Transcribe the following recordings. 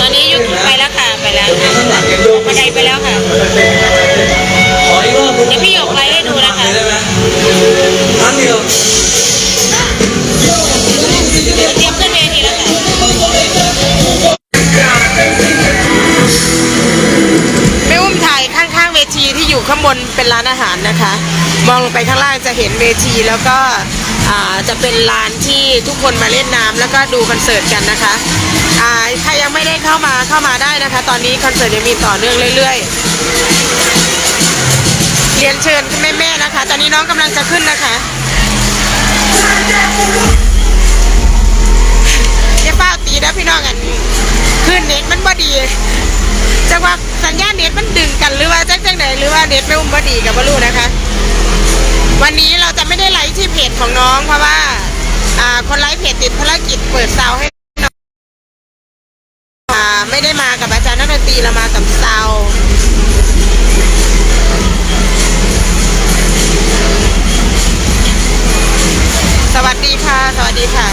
ตอนนี้ยุกิไปแล้วค่ะ ไปแล้วบันไดไปแล้วค่ะ ขออีกรอบเดี๋ยวพี่หยกไลฟ์ให้ดูนะคะ ได้ไหมครั้งเดียวเตรียมขึ้นเวทีแล้วค่ะแม่อุ้มถ่ายข้างๆเวทีที่อยู่ข้างบนเป็นร้านอาหารนะคะ มองลงไปข้างล่างจะเห็นเวทีแล้วก็ จะเป็นลานที่ทุกคนมาเล่นน้ำแล้วก็ดูคอนเสิร์ตกันนะคะใครยังไม่ได้เข้ามาเข้ามาได้นะคะ ตอนนี้คอนเสิร์ตยังมีต่อเนื่องเรื่อยๆ เรียนเชิญแม่ๆนะคะ ตอนนี้น้องกำลังจะขึ้นนะคะอย่าเฝ้าตีนะพี่น้องอันขึ้นเน็ตมันบ่ดีจังว่าสัญญาณเน็ตมันดึงกันหรือว่าจังจังไหนหรือว่าเน็ตไม่อุ้มบดีกับบลูนะคะ วันนี้เราจะไม่ได้ไลฟ์ที่เพจ ของน้องเพราะว่า อ่า คนไลฟ์เพจติดภารกิจเปิดซาวให้น้องอ่าไม่ได้มากับอาจารย์นักดนตรีเรามากับซาวสวัสดีค่ะ สวัสดีค่ะ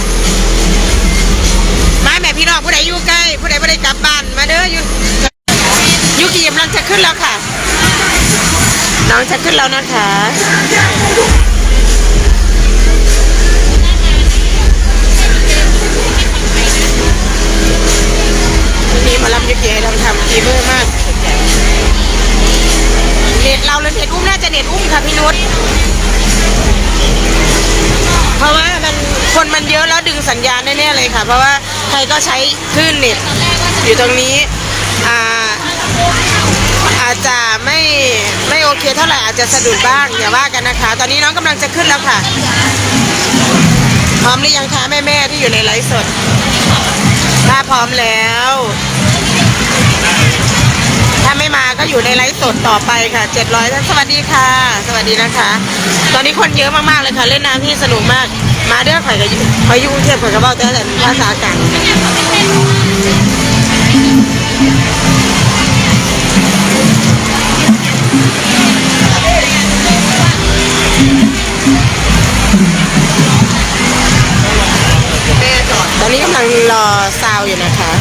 มาแม่พี่น้องผู้ใดอยู่ใกล้ ผู้ใดผู้ใดกลับบ้านมาเด้ออยู่ยุกิกำลังจะขึ้นแล้วค่ะ น้องจะขึ้นแล้วนะคะ ยุกิให้ทำทำดีมือมากเน็ตเราหรือเน็ตอุ้มน่าจะเน็ตอุ้มค่ะพี่นุชเพราะว่ามันคนมันเยอะแล้วดึงสัญญาณแน่ๆเลยค่ะ เพราะว่าใครก็ใช้คลื่นเน็ตอยู่ตรงนี้อ่าอาจจะไม่ไม่โอเคเท่าไหร่อาจจะสะดุดบ้างอย่าว่ากันนะคะ ตอนนี้น้องกำลังจะขึ้นแล้วค่ะ พร้อมหรือยังคะแม่แม่ๆที่อยู่ในไลฟ์สด ถ้าพร้อมแล้ว ถ้าไม่มาก็อยู่ในไลฟ์สดต่อไปค่ะ700ท่านสวัสดีค่ะ สวัสดีนะคะ ตอนนี้คนเยอะมากๆเลยค่ะ เล่นน้ำที่สนุกมาก มาเด้อข่อยกับข่อยอยุ่กรุงเทพข่อยกับเบ้าแต่แต่ภาษากลางตอนนี้กำลังรอซาวอยู่นะคะ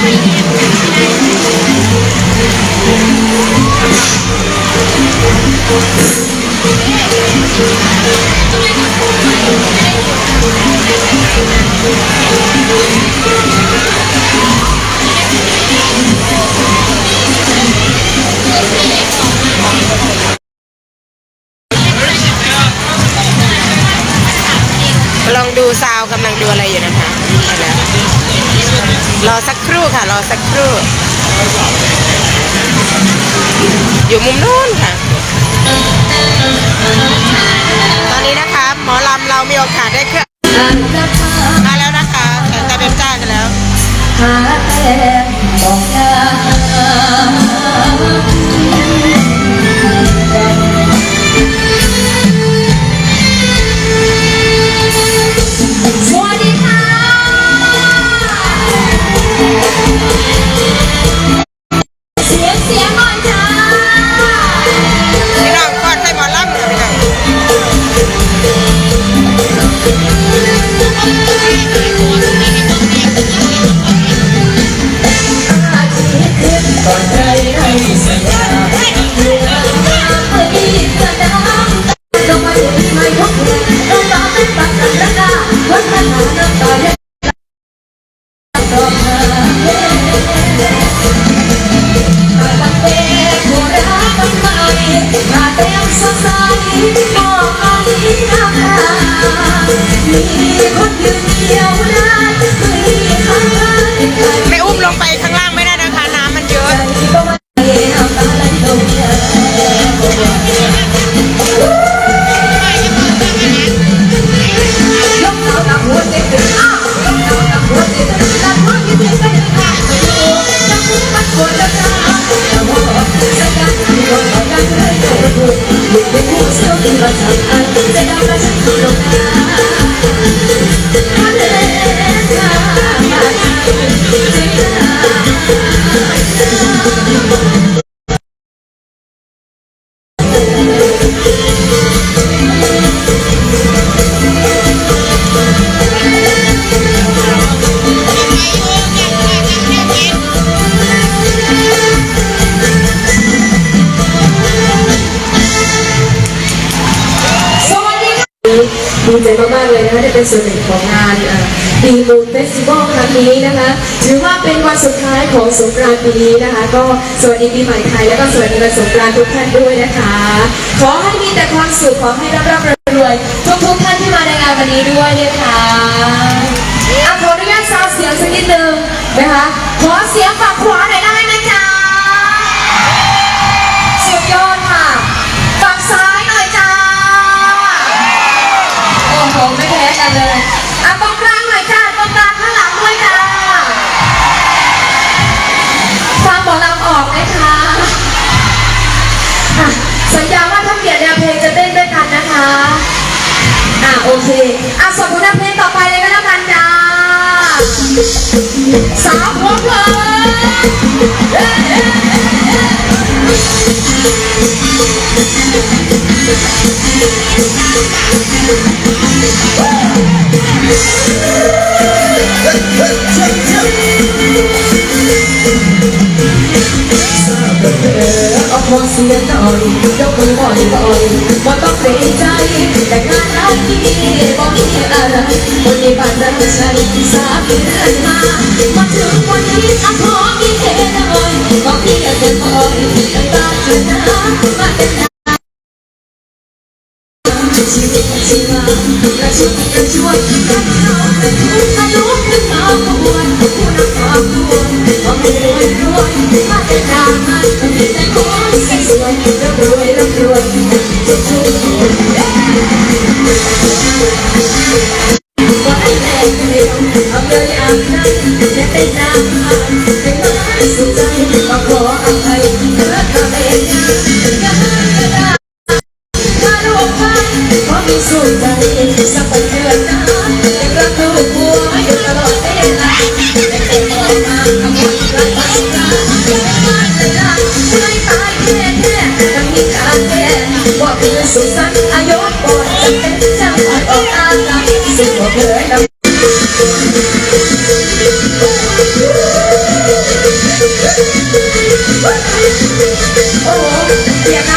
ลองดูซาวกำลังดูอะไรอยู่นะคะ รอสักครู่ค่ะ รอสักครู่ อยู่มุมนู้นค่ะ ตอนนี้นะคะ หมอลำเรามีโอกาสได้เครื่องมาแล้วนะคะแต่แต่เป็นจ้ากันแล้ว คนยืนเดียว มากๆเลยนะคะได้เป็นส่วนหนึ่งของงานดีมูนเฟสติวัลครั้งนี้นะคะ ถือว่าเป็นวันสุดท้ายของสงกรานต์ปีนี้นะคะ ก็สวัสดีปีใหม่ไทย แล้วก็สวัสดีวันสงกรานต์ทุกท่านด้วยนะคะ ขอให้มีแต่ความสุขขอให้ร่ำร่ำรวยๆทุกๆท่านที่มาในงานวันนี้ด้วยนะคะอะขออนุญาตซาวเสียงสักนิดนึงนะคะ โอ้โหไม่แพ้กันเลยอะตรงกลางหน่อยจ้าตรงกลางข้างหลังด้วยจ้าฟังหมอลำออกไหมคะอะสัญญาว่าถ้าเปลี่ยนแนวเพลงจะเต้นด้วยกันนะคะอะโอเคอะส่วนผลงานเพลงต่อไปเลยก็แล้วกันจ้าสาวพร้อมเลยเอาพอเสียหน่อยยกมือบ่อยบ่อยบ่ต้องเกรงใจแต่งานเราที่บ่มีอะไรคนในบ้านเราฉันสาเดือนมามาถึงวันนี้อะขอมีเพี่อย่าเกินพอ ยน้ำตาเกินน้ำมาเป็นน้ำชีวิตชีวากระชุ่มกระชวยรักเราเป็นทุกข์ทะลุขึ้นมาขบวนผู้นำความรวยขอให้รวยร วยมาเป็นดามันมีแต่คนสวยร่ำรวยร่ำรวยทุกทุกคนว่าให้แม่เดียวเอาเลยอาบน้ำจะเป็นน้ำให้มันสุขใจก็ขออภัย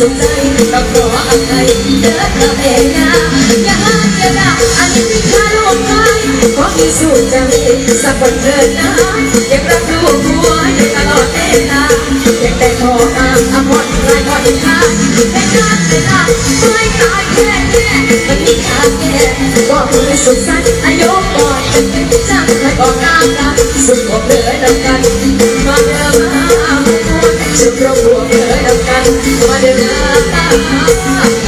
สุขใจต้องขออภัยเดินมาเองนะอย่าห้ามอย่าด่าอันนี้ที่ข้าลงไปขอพิสูจน์ใจสักวันเดินนะยังรักลูกหัวอยู่ตลอดเวลายังแต่ขออ้างอภรณ์ไรผ่อนคลาแต่การเวลาไม่ตายแค่แค่มันมีทางแก้ก็คือสุขสันอายุก่อนจังและก็น้ำตาสุขของเธอดำกันมาเดิน อดำ